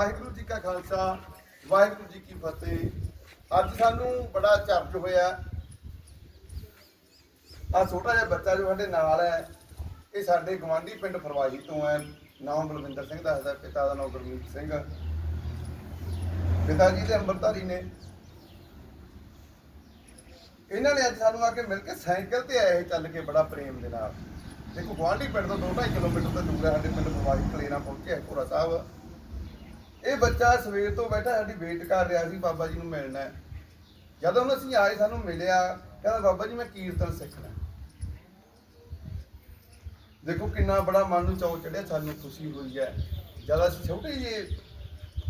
ਵਾਹਿਗੁਰੂ ਜੀ ਕਾ ਖਾਲਸਾ, ਵਾਹਿਗੁਰੂ ਜੀ ਕੀ ਫਤਿਹ। ਅੱਜ ਸਾਨੂੰ ਬੜਾ ਚਰਚ ਹੋਇਆ। ਆ ਛੋਟਾ ਜਿਹਾ ਬੱਚਾ ਜੋ ਸਾਡੇ ਨਾਲ ਹੈ, ਇਹ ਸਾਡੇ ਗਵਾਂਢੀ ਪਿੰਡ ਫਰਵਾਹੀ ਤੋਂ ਹੈ। ਨਾਮ ਬਲਵਿੰਦਰ ਸਿੰਘ ਦੱਸਦਾ ਪਿਤਾ ਦਾ ਨਾਮ ਗੁਰਮੀਤ ਸਿੰਘ। ਪਿਤਾ ਜੀ ਦੇ ਅੰਮ੍ਰਿਤਧਾਰੀ ਨੇ। ਇਹਨਾਂ ਨੇ ਅੱਜ ਸਾਨੂੰ ਆ ਕੇ ਮਿਲ ਕੇ ਸਾਈਕਲ ਤੇ ਆਏ ਇਹ ਚੱਲ ਕੇ, ਬੜਾ ਪ੍ਰੇਮ ਦੇ ਨਾਲ। ਦੇਖੋ ਗਵਾਂਢੀ ਪਿੰਡ ਤੋਂ 2.5 ਕਿਲੋਮੀਟਰ ਤੋਂ ਦੂਰ ਹੈ, ਸਾਡੇ ਪਿੰਡ ਫਰਵਾਹੀ, ਕਲੇਰਾ ਪਹੁੰਚਿਆ ਭੋਰਾ ਸਾਹਿਬ। ਇਹ ਬੱਚਾ ਸਵੇਰ ਤੋਂ ਬੈਠਾ ਸਾਡੀ ਵੇਟ ਕਰ ਰਿਹਾ ਸੀ, ਬਾਬਾ ਜੀ ਨੂੰ ਮਿਲਣਾ ਹੈ। ਜਦੋਂ ਅਸੀਂ ਆਏ, ਸਾਨੂੰ ਮਿਲਿਆ, ਕਹਿੰਦਾ, ਬਾਬਾ ਜੀ, ਮੈਂ ਕੀਰਤਨ ਸਿੱਖਣਾ ਦੇਖੋ ਕਿੰਨਾ ਬੜਾ ਮਨ ਨੂੰ ਚਾਅ ਚੜਿਆ, ਸਾਨੂੰ ਖੁਸ਼ੀ ਹੋਈ ਹੈ। ਜਦ ਅਸੀਂ ਛੋਟੇ ਜਿਹੇ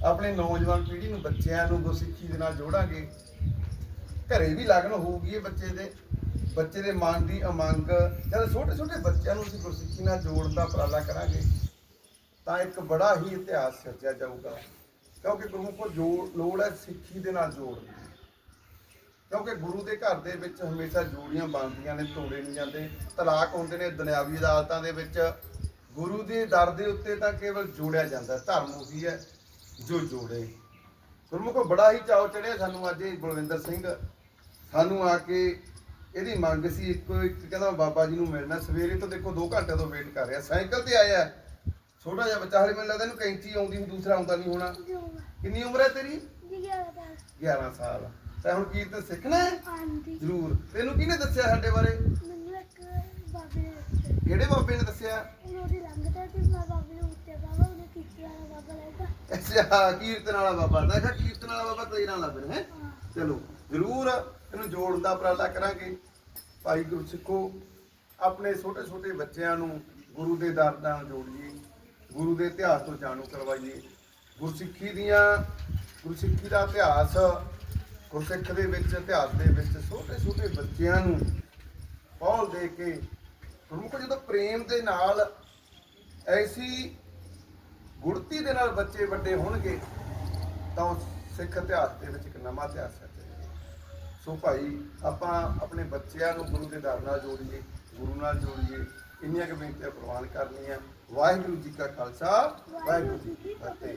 ਆਪਣੇ ਨੌਜਵਾਨ ਪੀੜ੍ਹੀ ਨੂੰ, ਬੱਚਿਆਂ ਨੂੰ ਗੁਰਸਿੱਖੀ ਦੇ ਨਾਲ ਜੋੜਾਂਗੇ, ਘਰੇ ਵੀ ਲਗਨ ਹੋਊਗੀ ਇਹ ਬੱਚੇ ਦੇ। ਬੱਚੇ ਦੇ ਮਨ ਦੀ ਉਮੰਗ, ਜਦ ਛੋਟੇ ਛੋਟੇ ਬੱਚਿਆਂ ਨੂੰ ਅਸੀਂ ਗੁਰਸਿੱਖੀ ਨਾਲ ਜੋੜਨ ਦਾ ਉਪਰਾਲਾ ਕਰਾਂਗੇ ਤਾਂ ਇੱਕ ਬੜਾ ਹੀ ਇਤਿਹਾਸ ਸਿਰਜਿਆ ਜਾਊਗਾ। ਕਿਉਂਕਿ ਗੁਰੂ ਕੋ ਜੋੜ ਲੋੜ ਹੈ, ਸਿੱਖੀ ਦੇ ਨਾਲ ਜੋੜਨ ਦੀ। ਕਿਉਂਕਿ ਗੁਰੂ ਦੇ ਘਰ ਦੇ ਵਿੱਚ ਹਮੇਸ਼ਾ ਜੋੜੀਆਂ ਬਣਦੀਆਂ ਨੇ, ਤੋੜੇ ਨਹੀਂ ਜਾਂਦੇ। ਤਲਾਕ ਹੁੰਦੇ ਨੇ ਦੁਨਿਆਵੀ ਅਦਾਲਤਾਂ ਦੇ ਵਿੱਚ। ਗੁਰੂ ਦੇ ਦਰ ਦੇ ਉੱਤੇ ਤਾਂ ਕੇਵਲ ਜੋੜਿਆ ਜਾਂਦਾ ਧਰਮ ਉਹੀ ਹੈ ਜੋ ਜੋੜੇ। ਗੁਰੂ ਗੁਰਮੁਖੋ ਬੜਾ ਹੀ ਚਾਅ ਚੜਿਆ ਸਾਨੂੰ ਅੱਜ ਬਲਵਿੰਦਰ ਸਿੰਘ। ਸਾਨੂੰ ਆ ਕੇ ਇਹਦੀ ਮੰਗ ਸੀ, ਇੱਕੋ ਇੱਕ ਕਹਿੰਦਾ, ਬਾਬਾ ਜੀ ਨੂੰ ਮਿਲਣਾ। ਸਵੇਰੇ ਤੋਂ ਦੇਖੋ 2 ਘੰਟੇ ਤੋਂ ਵੇਟ ਕਰ ਰਿਹਾ। ਸਾਈਕਲ ਤੇ ਆਇਆ। ਛੋਟਾ ਜਿਹਾ ਬੱਚਾ ਹਲੇ ਮੈਨੂੰ ਲੱਗਦਾ ਇਹਨੂੰ ਕੈਂਚੀ ਆਉਂਦੀ ਸੀ ਦੂਸਰਾ ਆਉਂਦਾ ਨਹੀਂ ਹੋਣਾ। ਕਿੰਨੀ ਉਮਰ ਹੈ ਤੇਰੀ? 11 ਸਾਲ। ਤਾਂ ਹੁਣ ਕੀਰਤਨ ਸਿੱਖਣਾ ਹੈ? ਆਂਦੀ ਜ਼ਰੂਰ। ਤੈਨੂੰ ਕਿਹਨੇ ਦੱਸਿਆ ਸਾਡੇ ਬਾਰੇ? ਮੈਨੂੰ ਇੱਕ ਬਾਬੇ ਨੇ ਦੱਸਿਆ। ਕਿਹੜੇ ਬਾਬੇ ਨੇ ਦੱਸਿਆ? ਉਹਦੀ ਲੰਘਦਾ ਤੇ ਮੈਂ ਬਾਬੇ ਨੂੰ ਉੱਤੇ ਬਾਬਾ ਉਹਨੇ ਕੀਤਾ ਬਾਬਾ ਲੈਦਾ ਅੱਛਾ ਕੀਰਤਨ ਵਾਲਾ ਬਾਬਾ। ਮੈਂ ਕਿਹਾ ਕੀਰਤਨ ਵਾਲਾ ਬਾਬਾ ਤੇਰੇ ਨਾਲ ਰਿਹਾ ਹੈ? ਚਲੋ ਜ਼ਰੂਰ ਇਹਨੂੰ ਜੋੜਨ ਦਾ ਉਪਰਾਲਾ ਕਰਾਂਗੇ। ਭਾਈ ਗੁਰਸਿੱਖੋ ਆਪਣੇ ਛੋਟੇ ਛੋਟੇ ਬੱਚਿਆਂ ਨੂੰ ਗੁਰੂ ਦੇ ਦਰ ਨਾਲ ਜੋੜੀਏ। ਗੁਰੂ ਦੇ ਇਤਿਹਾਸ ਤੋਂ ਜਾਣੂ ਕਰਵਾਈਏ। ਗੁਰਸਿੱਖੀ ਦੀਆਂ, ਗੁਰਸਿੱਖੀ ਦਾ ਇਤਿਹਾਸ ਗੁਰਸਿੱਖ ਦੇ ਵਿੱਚ, ਇਤਿਹਾਸ ਦੇ ਵਿੱਚ ਛੋਟੇ ਛੋਟੇ ਬੱਚਿਆਂ ਨੂੰ ਪੌਲ ਦੇ ਕੇ ਗੁਰਮੁਖ ਜਦੋਂ ਪ੍ਰੇਮ ਦੇ ਨਾਲ ਐਸੀ ਗੁੜਤੀ ਦੇ ਨਾਲ ਬੱਚੇ ਵੱਡੇ ਹੋਣਗੇ, ਤਾਂ ਉਹ ਸਿੱਖ ਇਤਿਹਾਸ ਦੇ ਵਿੱਚ ਇੱਕ ਨਵਾਂ ਇਤਿਹਾਸ ਹੈ। ਸੋ ਭਾਈ, ਆਪਾਂ ਆਪਣੇ ਬੱਚਿਆਂ ਨੂੰ ਗੁਰੂ ਦੇ ਦਰ ਨਾਲ ਜੋੜੀਏ, ਗੁਰੂ ਨਾਲ ਜੋੜੀਏ। ਇੰਨੀਆਂ ਕੁ ਬੇਨਤੀਆਂ ਪ੍ਰਵਾਨ ਕਰਨੀਆਂ। ਵਾਹਿਗੁਰੂ ਜੀ ਕਾ ਖਾਲਸਾ ਵਾਹਿਗੁਰੂ ਜੀ ਕੀ ਫਤਿਹ।